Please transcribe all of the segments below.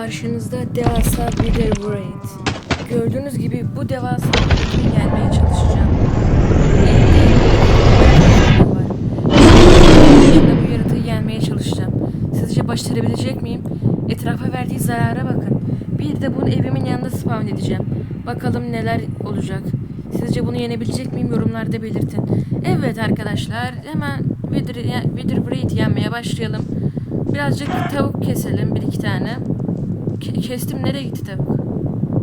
Karşınızda devasa bir Devrate. Gördüğünüz gibi bu devasa Devrate'i yenmeye çalışacağım. Elimde bu yaratığı yenmeye çalışacağım. Sizce başarabilecek miyim? Etrafa verdiği zarara bakın. Bir de bunu evimin yanında spawn edeceğim. Bakalım neler olacak. Sizce bunu yenebilecek miyim? Yorumlarda belirtin. Evet arkadaşlar hemen Wither Braid yenmeye başlayalım. Birazcık tavuk keselim bir iki tane. Ke- kestim nereye gitti tavuk?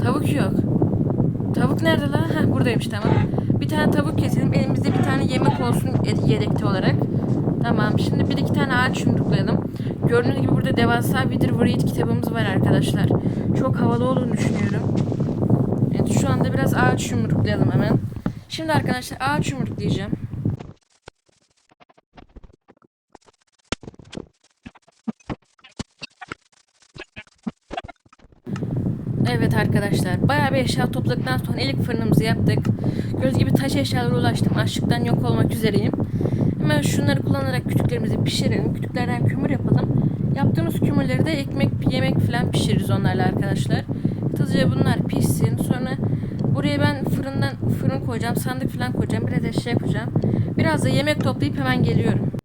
Tavuk yok. Tavuk nerede lan? Heh, buradaymış tamam. Bir tane tavuk keselim. Elimizde bir tane yemek olsun ed- yedekte olarak. Tamam. Şimdi bir iki tane ağaç yumruklayalım. Gördüğünüz gibi burada devasa Wither Braid kitabımız var arkadaşlar. Çok havalı olduğunu düşünüyorum. Evet şu anda biraz ağaç yumruklayalım hemen. Şimdi arkadaşlar ağaç yumruklayacağım. Evet arkadaşlar bayağı bir eşya topladıktan sonra ilk fırınımızı yaptık. Göz gibi taş eşyalara ulaştım. Açlıktan yok olmak üzereyim. Hemen şunları kullanarak kütüklerimizi pişirelim. Kütüklerden kömür yapalım. Yaptığımız kömürleri de ekmek, yemek falan pişiririz onlarla arkadaşlar. Hızlıca bunlar pişsin. Sonra buraya ben fırından fırın koyacağım. Sandık falan koyacağım. Biraz eşya yapacağım. Biraz da yemek toplayıp hemen geliyorum.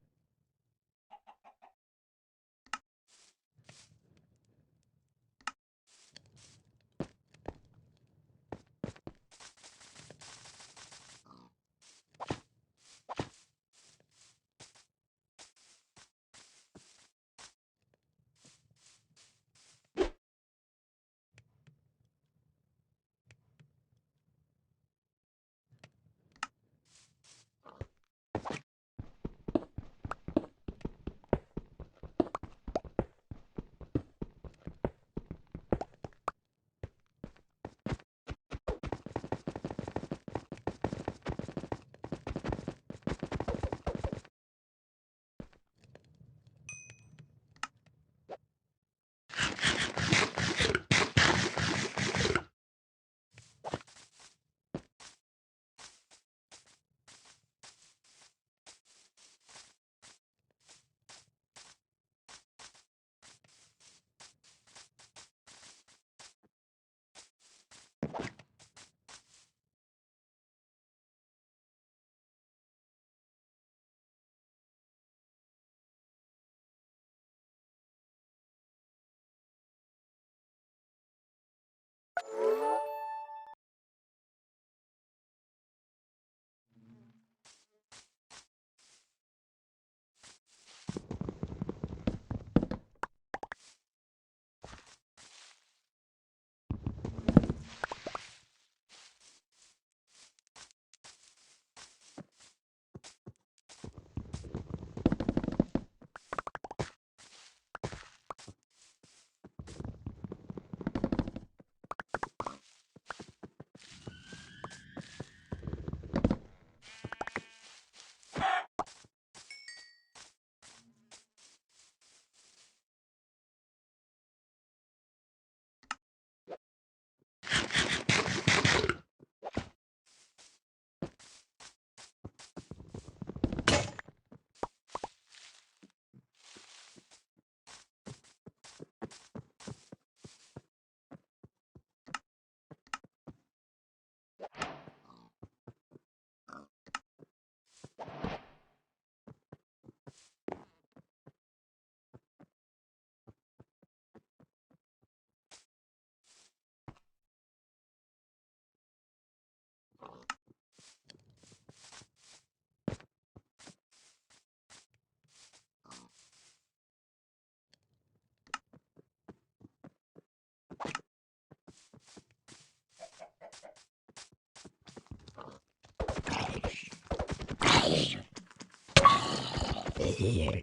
Yeah.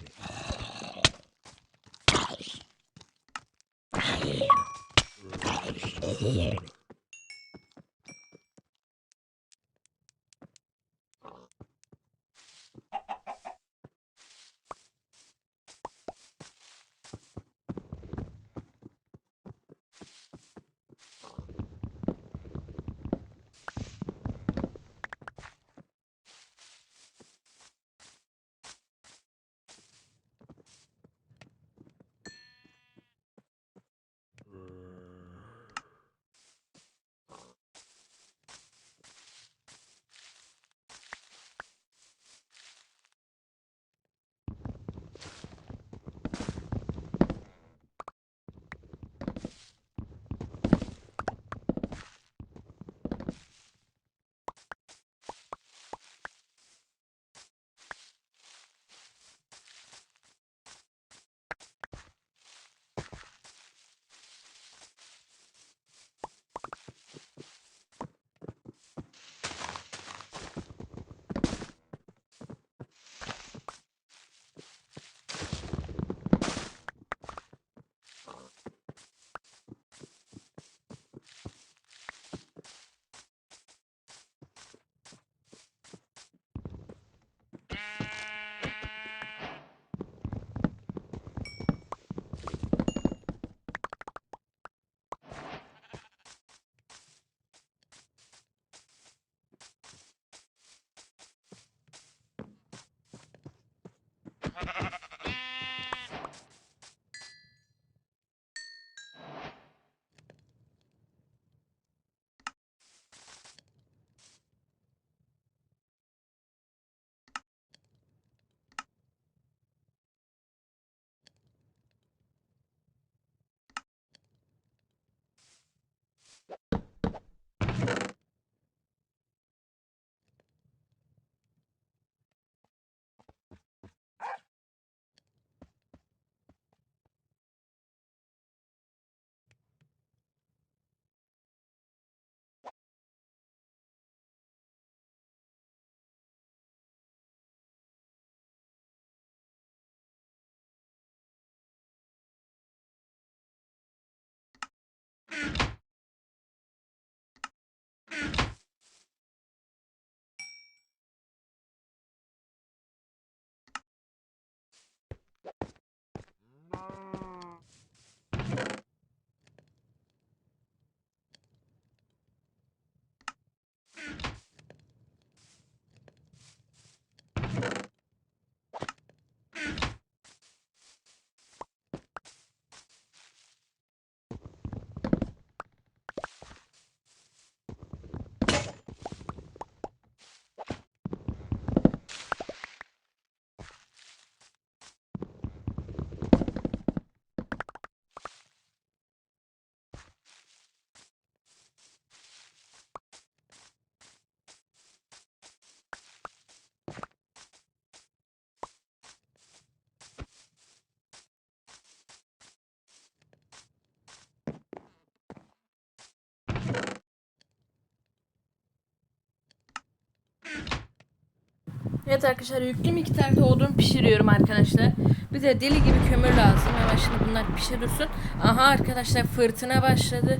Evet arkadaşlar yüklü miktarda odun pişiriyorum arkadaşlar. Bize deli gibi kömür lazım. Hemen şimdi bunlar pişe dursun. Aha arkadaşlar fırtına başladı.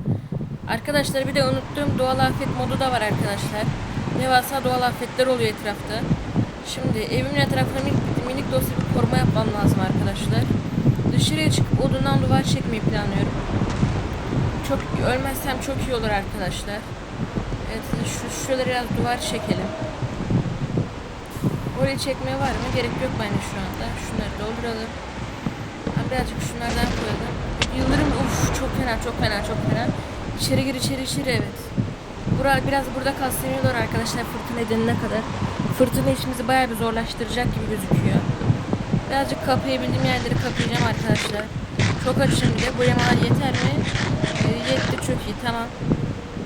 Arkadaşlar bir de unuttuğum doğal afet modu da var arkadaşlar. Devasa doğal afetler oluyor etrafta. Şimdi evimin etrafına minik, minik de olsa bir koruma yapmam lazım arkadaşlar. Dışarıya çıkıp odundan duvar çekmeyi planlıyorum. Çok ölmezsem çok iyi olur arkadaşlar. Evet şu şöyle biraz duvar çekelim. Oraya çekmeye var mı? Gerek yok bence şu anda. Şunları dolduralım. Ben birazcık şunlardan koyalım. Yıldırım uf çok fena çok fena çok fena. İçeri gir içeri içeri evet. Bura, biraz burada olur arkadaşlar fırtına edilene kadar. Fırtına işimizi bayağı bir zorlaştıracak gibi gözüküyor. Birazcık kapayabildiğim yerleri kapayacağım arkadaşlar. Çok açım bir. Bu yamalar yeter mi? Ee, yetti çok iyi tamam.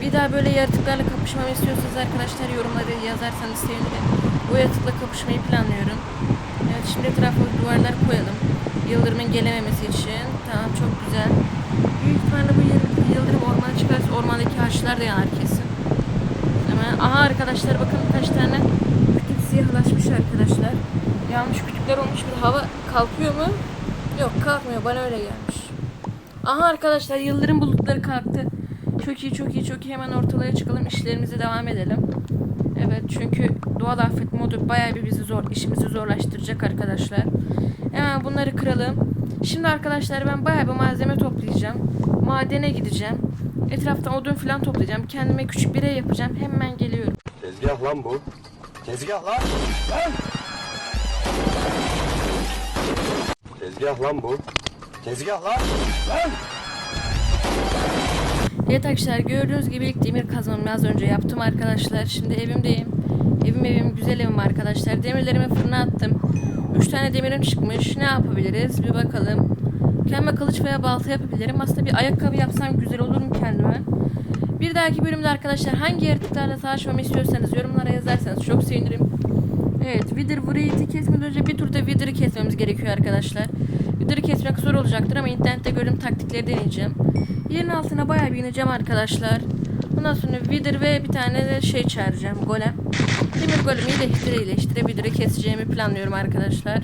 Bir daha böyle yaratıklarla kapışmamı istiyorsanız arkadaşlar yorumları yazarsanız sevinirim. Bu yaratıkla kapışmayı planlıyorum. Evet şimdi etrafa duvarlar koyalım. Yıldırımın gelememesi için. Tamam çok güzel. Büyük ihtimalle bu yıl- yıldırım ormana çıkarsa ormandaki ağaçlar da yanar kesin. Hemen. Aha arkadaşlar bakın kaç tane kütük siyahlaşmış arkadaşlar. Yanlış kütükler olmuş bir hava kalkıyor mu? Yok kalkmıyor bana öyle gelmiş. Aha arkadaşlar yıldırım bulutları kalktı. Çok iyi çok iyi çok iyi hemen ortalığa çıkalım işlerimize devam edelim. Evet çünkü doğal afet modu bayağı bir bizi zor işimizi zorlaştıracak arkadaşlar. Hemen bunları kıralım. Şimdi arkadaşlar ben bayağı bir malzeme toplayacağım. Madene gideceğim. Etraftan odun falan toplayacağım. Kendime küçük bir ev yapacağım. Hemen geliyorum. Tezgah lan bu. Tezgah lan. Lan. Tezgah lan bu. Tezgah lan. Lan. Evet arkadaşlar gördüğünüz gibi ilk demir kazmamı az önce yaptım arkadaşlar. Şimdi evimdeyim. Evim evim güzel evim arkadaşlar. Demirlerimi fırına attım. 3 tane demirim çıkmış. Ne yapabiliriz? Bir bakalım. Kendime kılıç veya balta yapabilirim. Aslında bir ayakkabı yapsam güzel olur mu kendime? Bir dahaki bölümde arkadaşlar hangi yaratıklarla savaşmamı istiyorsanız yorumlara yazarsanız çok sevinirim. Evet, Wither Wraith'i kesmeden önce bir turda Wither'ı kesmemiz gerekiyor arkadaşlar. Wither'ı kesmek zor olacaktır ama internette gördüğüm taktikleri deneyeceğim. Yerin altına bayağı bir ineceğim arkadaşlar. Bundan sonra Wither ve bir tane de şey çağıracağım, Golem. Demir Golem'i iyileştire iyileştire Wither'ı keseceğimi planlıyorum arkadaşlar.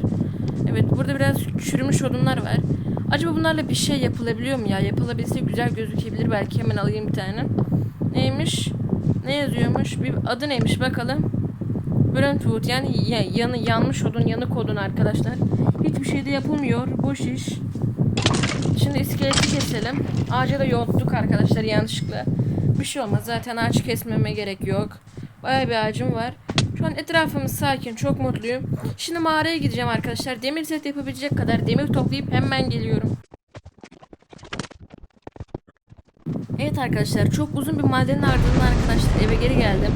Evet, burada biraz çürümüş odunlar var. Acaba bunlarla bir şey yapılabiliyor mu ya? Yapılabilse güzel gözükebilir. Belki hemen alayım bir tane. Neymiş? Ne yazıyormuş? Bir adı neymiş bakalım. Brentwood yani ya- yanı yanmış odun yanık odun arkadaşlar. Hiçbir şey de yapılmıyor. Boş iş. Şimdi iskeleti keselim. Ağaca da yonttuk arkadaşlar yanlışlıkla. Bir şey olmaz zaten ağaç kesmeme gerek yok. Bayağı bir ağacım var. Şu an etrafımız sakin çok mutluyum. Şimdi mağaraya gideceğim arkadaşlar. Demir set yapabilecek kadar demir toplayıp hemen geliyorum. Evet arkadaşlar çok uzun bir madenin ardından arkadaşlar eve geri geldim.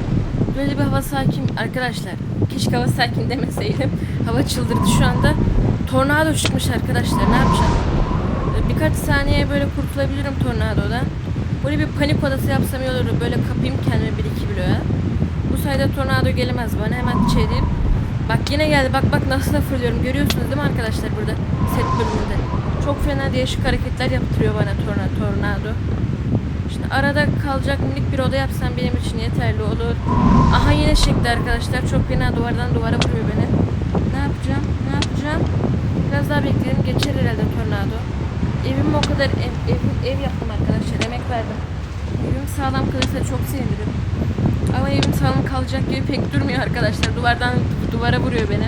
Böyle bir hava sakin arkadaşlar. Keşke hava sakin demeseydim. Hava çıldırdı şu anda. Tornado çıkmış arkadaşlar ne yapacağım? Ee, Birkaç saniye böyle kurtulabilirim tornadodan. Böyle bir panik odası yapsam iyi olur. Böyle kapayım kendimi bir iki bloğa. Bu sayede tornado gelemez bana. Hemen diyeyim. Bak yine geldi. Bak bak nasıl fırlıyorum. Görüyorsunuz değil mi arkadaşlar burada? Set bölümünde. Çok fena değişik hareketler yaptırıyor bana torna, tornado. Şimdi arada kalacak minik bir oda yapsam benim için yeterli olur. Aha yine çekti arkadaşlar. Çok fena duvardan duvara vuruyor beni. Ne yapacağım? Ne yapacağım? Biraz daha bekleyelim. Geçer herhalde tornado. Evim o kadar ev, ev, ev yaptım arkadaşlar. Emek verdim. Evim sağlam kalırsa çok sevinirim. Ama evim sağlam kalacak gibi pek durmuyor arkadaşlar. Duvardan duvara vuruyor beni.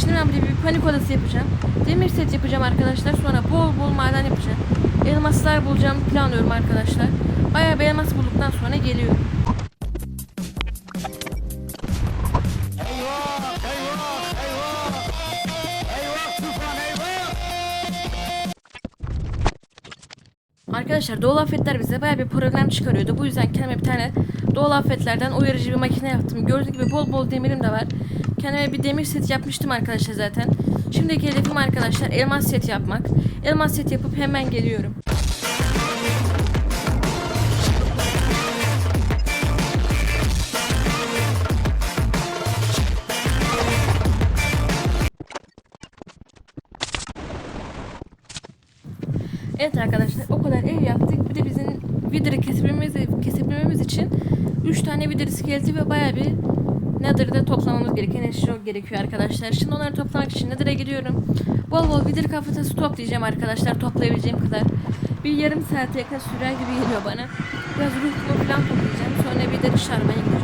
Şimdi ben buraya bir panik odası yapacağım. Demir set yapacağım arkadaşlar. Sonra bol bol maden yapacağım. Elmaslar bulacağım planlıyorum arkadaşlar. Bayağı bir elmas bulduktan sonra geliyorum. Arkadaşlar doğal afetler bize bayağı bir problem çıkarıyordu. Bu yüzden kendime bir tane doğal afetlerden uyarıcı bir makine yaptım. Gördüğünüz gibi bol bol demirim de var. Kendime bir demir set yapmıştım arkadaşlar zaten. Şimdiki hedefim arkadaşlar elmas set yapmak. Elmas set yapıp hemen geliyorum. Vidiri kesebilmemiz, kesebilmemiz için 3 tane vidir iskeleti ve baya bir Nether'da toplamamız gereken eşya gerekiyor arkadaşlar. Şimdi onları toplamak için Nether'a gidiyorum. Bol bol vidir kafatası toplayacağım arkadaşlar. Toplayabileceğim kadar. Bir yarım saate yakın sürer gibi geliyor bana. Biraz ruh kumu falan toplayacağım. Sonra bir de dışarıya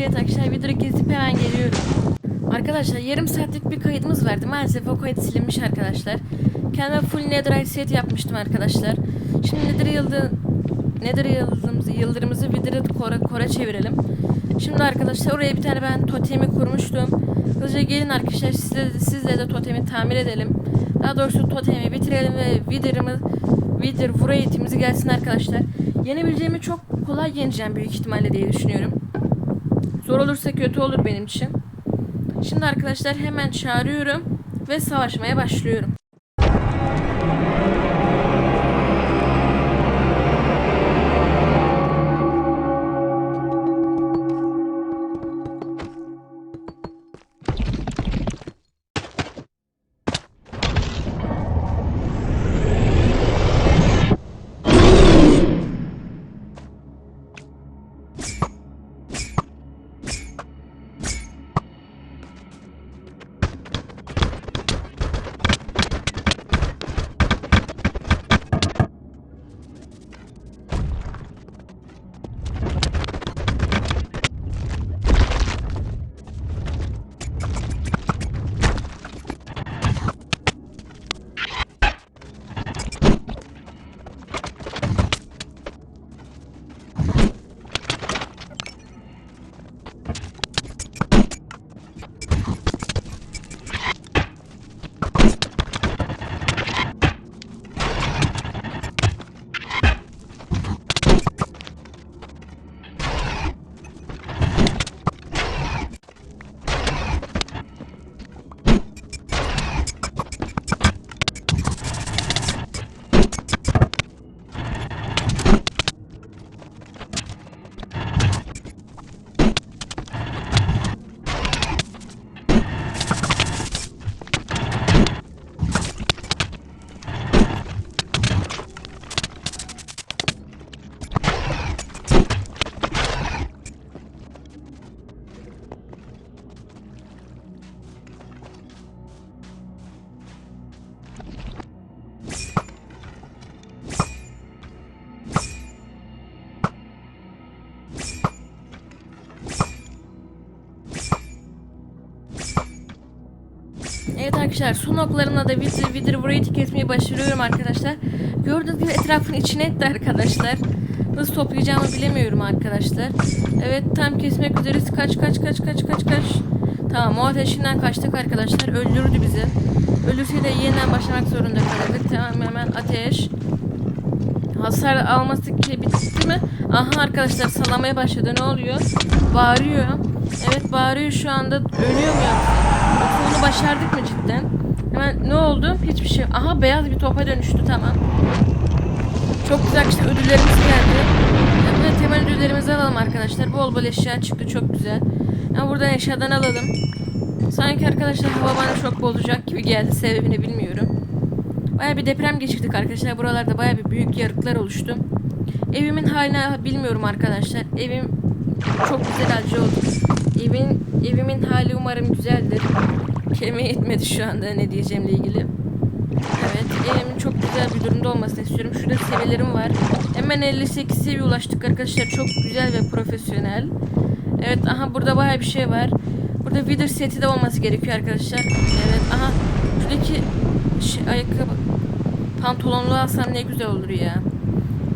Evet arkadaşlar videoyu kesip hemen geliyorum. Arkadaşlar yarım saatlik bir kaydımız vardı. Maalesef o kayıt silinmiş arkadaşlar. Kendime full netherite set yapmıştım arkadaşlar. Şimdi nether yıldı nether yıldızımızı, yıldırımızı wither kora, kora çevirelim. Şimdi arkadaşlar oraya bir tane ben totemi kurmuştum. Hızlıca gelin arkadaşlar sizle, sizle de totemi tamir edelim. Daha doğrusu totemi bitirelim ve wither'ımı wither variety'mizi gelsin arkadaşlar. Yenebileceğimi çok kolay yeneceğim büyük ihtimalle diye düşünüyorum. Zor olursa kötü olur benim için. Şimdi arkadaşlar hemen çağırıyorum ve savaşmaya başlıyorum. Evet arkadaşlar son oklarımla da Wither, Wither Variety kesmeyi başarıyorum arkadaşlar. Gördüğünüz gibi etrafın içine etti arkadaşlar. Nasıl toplayacağımı bilemiyorum arkadaşlar. Evet tam kesmek üzereyiz. Kaç kaç kaç kaç kaç kaç. Tamam o ateşinden kaçtık arkadaşlar. Öldürdü bizi. Ölürse de yeniden başlamak zorunda kalırdık. Tamam hemen ateş. Hasar alması bitti mi? Aha arkadaşlar sallamaya başladı. Ne oluyor? Bağırıyor. Evet bağırıyor şu anda. Ölüyor mu yoksa? Başardık mı cidden? Hemen ne oldu? Hiçbir şey. Aha beyaz bir topa dönüştü tamam. Çok güzel işte ödüllerimiz geldi. Evet hemen ödüllerimizi alalım arkadaşlar. Bol bol eşya çıktı çok güzel. Ya buradan eşyadan alalım. Sanki arkadaşlar hava bana çok bozacak gibi geldi. Sebebini bilmiyorum. Baya bir deprem geçirdik arkadaşlar. Buralarda baya bir büyük yarıklar oluştu. Evimin halini bilmiyorum arkadaşlar. Evim çok güzel halde oldu. Evin, evimin hali umarım güzeldir. Kelime yetmedi şu anda ne diyeceğimle ilgili. Evet evimin çok güzel bir durumda olmasını istiyorum. Şurada seviyelerim var. Hemen 58 seviye ulaştık arkadaşlar. Çok güzel ve profesyonel. Evet aha burada baya bir şey var. Burada Wither seti de olması gerekiyor arkadaşlar. Evet aha şuradaki şey, ayakkabı pantolonlu alsam ne güzel olur ya.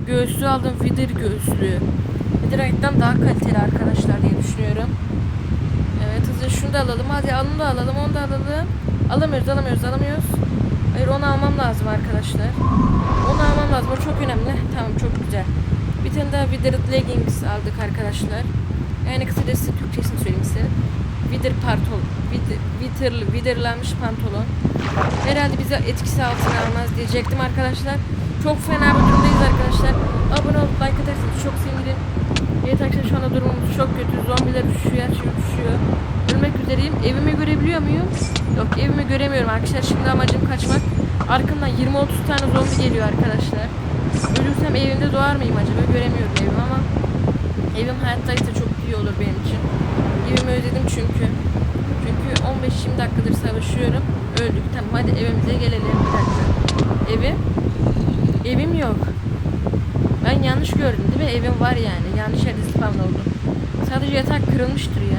Göğüslü aldım Wither göğüslü. Witherite'den daha kaliteli arkadaşlar diye düşünüyorum. Hızlı şunu da alalım. Hadi onu da alalım onu da alalım. Alamıyoruz alamıyoruz alamıyoruz. Hayır onu almam lazım arkadaşlar. Onu almam lazım o çok önemli. Tamam çok güzel. Bir tane daha Withered Leggings aldık arkadaşlar. Yani kısacası Türkçesini söyleyeyim size. Wither. Wither, wither, witherlanmış pantolon. Herhalde bize etkisi altına almaz diyecektim arkadaşlar. Çok fena bir durumdayız arkadaşlar. Abone olup like atarsanız çok sevinirim. Evet arkadaşlar şu anda durumumuz çok kötü. Zombiler düşüyor, her şey düşüyor. Ölmek üzereyim. Evimi görebiliyor muyum? Yok evimi göremiyorum arkadaşlar. Şimdi amacım kaçmak. Arkamdan 20-30 tane zombi geliyor arkadaşlar. Ölürsem evimde doğar mıyım acaba? Göremiyorum evimi ama evim hayattaysa çok iyi olur benim için. Evimi özledim çünkü. Çünkü 15-20 dakikadır savaşıyorum. Öldük. Tamam hadi evimize gelelim. Bir dakika. Evim? Evim yok. Ben yanlış gördüm değil mi? Evim var yani. Yanlış yerde spawn oldum. Sadece yatak kırılmıştır ya.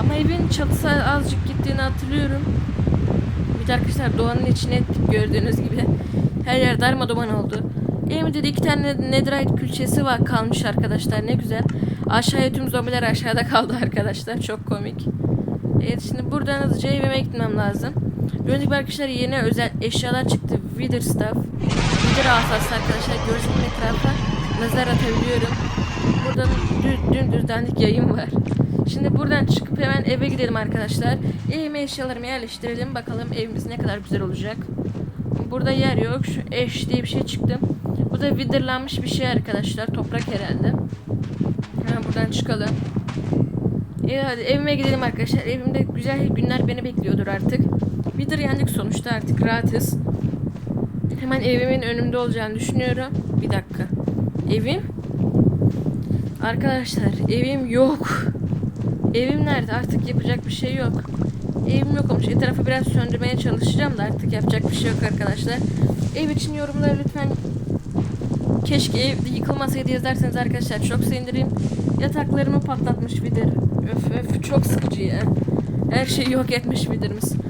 Ama evin çatısı azıcık gittiğini hatırlıyorum. Bir de arkadaşlar doğanın içine ettik gördüğünüz gibi. Her yer darmadağın oldu. Evimde de iki tane netherite külçesi var kalmış arkadaşlar ne güzel. Aşağıya tüm zombiler aşağıda kaldı arkadaşlar çok komik. Evet şimdi buradan hızlıca evime gitmem lazım. Gibi arkadaşlar yeni özel eşyalar çıktı. Wither stuff. Wither asası arkadaşlar görsün etrafa lazer atabiliyorum. Buradan düz, dümdüz dandik yayın var. Şimdi buradan çıkıp hemen eve gidelim arkadaşlar. Evime eşyalarımı yerleştirelim. Bakalım evimiz ne kadar güzel olacak. Burada yer yok. Şu eş diye bir şey çıktı. Bu da witherlanmış bir şey arkadaşlar. Toprak herhalde. Hemen buradan çıkalım. İyi hadi evime gidelim arkadaşlar. Evimde güzel günler beni bekliyordur artık. Wither yendik sonuçta artık rahatız. Hemen evimin önümde olacağını düşünüyorum. Bir dakika. Evim? Arkadaşlar evim yok. Evim nerede? Artık yapacak bir şey yok. Evim yok olmuş. Etrafı biraz söndürmeye çalışacağım da artık yapacak bir şey yok arkadaşlar. Ev için yorumları lütfen keşke ev yıkılmasaydı yazarsanız arkadaşlar çok sevinirim. Yataklarımı patlatmış vidir. Öf öf çok sıkıcı ya. Her şeyi yok etmiş vidirimiz.